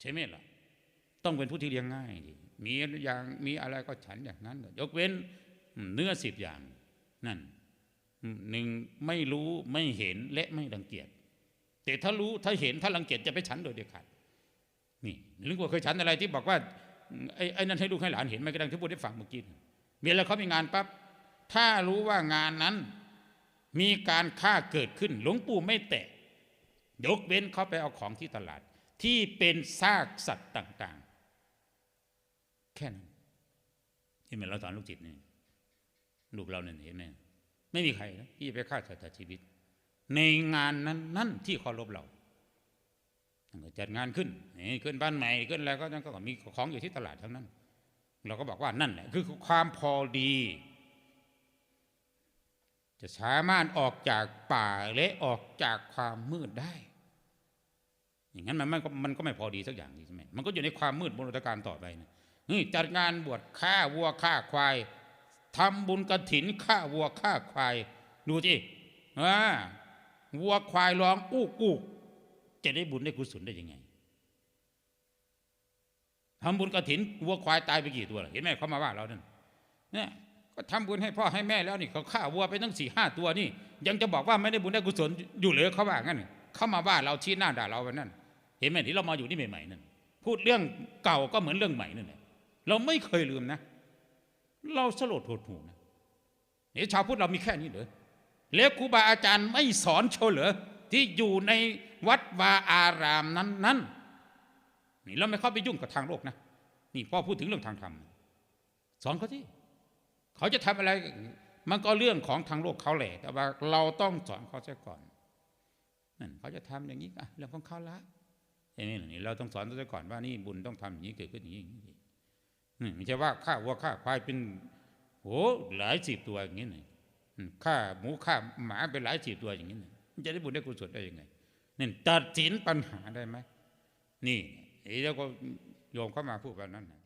ใช่ไหมล่ะ ต้องเป็นผู้ที่เลี้ยงง่ายดิมีอย่างมีอะไรก็ฉันอย่างนั้น ยกเว้นเนื้อสิบอย่างนั่นหนึ่งไม่รู้ไม่เห็นและไม่รังเกียจแต่ถ้ารู้ถ้าเห็นถ้ารังเกียจจะไปฉันโดยเด็ดขาดนี่หรือว่าเคยฉันอะไรที่บอกว่าไอ้ไอ้นั่นให้ลูกให้หลานเห็นไหมกระดังที่พูดได้ฟังเมื่อกี้มีอะไรเขามีงานปั๊บถ้ารู้ว่างานนั้นมีการฆ่าเกิดขึ้น หลวงปู่ไม่แตะยกเว้นเขาไปเอาของที่ตลาด ที่เป็นซากสัตว์ต่าง ๆ แค่นั้นที่เหมือนเราสอนลูกจิตนี่ลูกเราเนี่ยเห็นไหมไม่มีใครนะที่จะไปฆ่าสัตว์ชีวิต ในงานนั้นนั่นที่เคารพเราจัดงานขึ้นนี่ขึ้นบ้านใหม่ขึ้นอะไรก็นั่นก็มีของอยู่ที่ตลาดทั้งนั้น เราก็บอกว่านั่นแหละคือความพอดี จะสามารถออกจากป่าและออกจากความมืดได้ อย่างนั้นมันมันก็มันก็ไม่พอดีสักอย่างใช่ไหมมันก็อยู่ในความมืดบนอุตการต่อไปนะนี่จัดงานบวชฆ่าวัวฆ่าควายทำบุญกระถินฆ่าวัวฆ่าควาย ดูสิอ่าวัวควายร้องอู้กู้จะได้บุญได้กุศลได้ยังไงทำบุญกระถินวัวควายตายไปกี่ตัวเห็นไหมเขามาว่าเรานั่นเนี่ยก็ทำบุญให้พ่อให้แม่แล้วนี่เขาฆ่าวัวไปตั้งสี่ห้าตัวนี่ ยังจะบอกว่าไม่ได้บุญได้กุศลอยู่เลยเขาว่างั้นเขามาว่าเราชี้หน้าด่าเราวันนั้น เห็นไหมที่เรามาอยู่นี่ใหม่ๆนั่นพูดเรื่องเก่าก็เหมือนเรื่องใหม่นั่นแหละเราไม่เคยลืมนะ เราสลดหดหูนะเนี่ยชาวพุทธเรามีแค่นี้เหรอแล้วครูบาอาจารย์ไม่สอนโชเหรอที่อยู่ในวัดวาอารามนั้นนั้นนี่เราไม่เข้าไปยุ่งกับทางโลกนะนี่พ่อพูดถึงเรื่องทางธรรมสอนเขาที่เขาจะทำอะไรมันก็เรื่องของทางโลกเขาแหละแต่ว่าเราต้องสอนเขาเสียก่อนนั่นเขาจะทำอย่างนี้อะเรื่องของเขาละ อย่างนี่เราต้องสอนตัวก่อนว่านี่บุญต้องทำอย่างนี้เกิดขึ้นอย่างนี้นี่ไม่ใช่ว่าฆ่าวัวฆ่าควายเป็นโอ้หลายสิบตัวอย่างนี้นี่ฆ่าหมูฆ่าหมาเป็นหลายสิบตัวอย่างนี้นี่มันจะได้บุญได้กุศลได้ยังไงนี่ตัดสินปัญหาได้ไหมนี่แล้วก็โยมเข้ามาพูดแบบนั้นนะ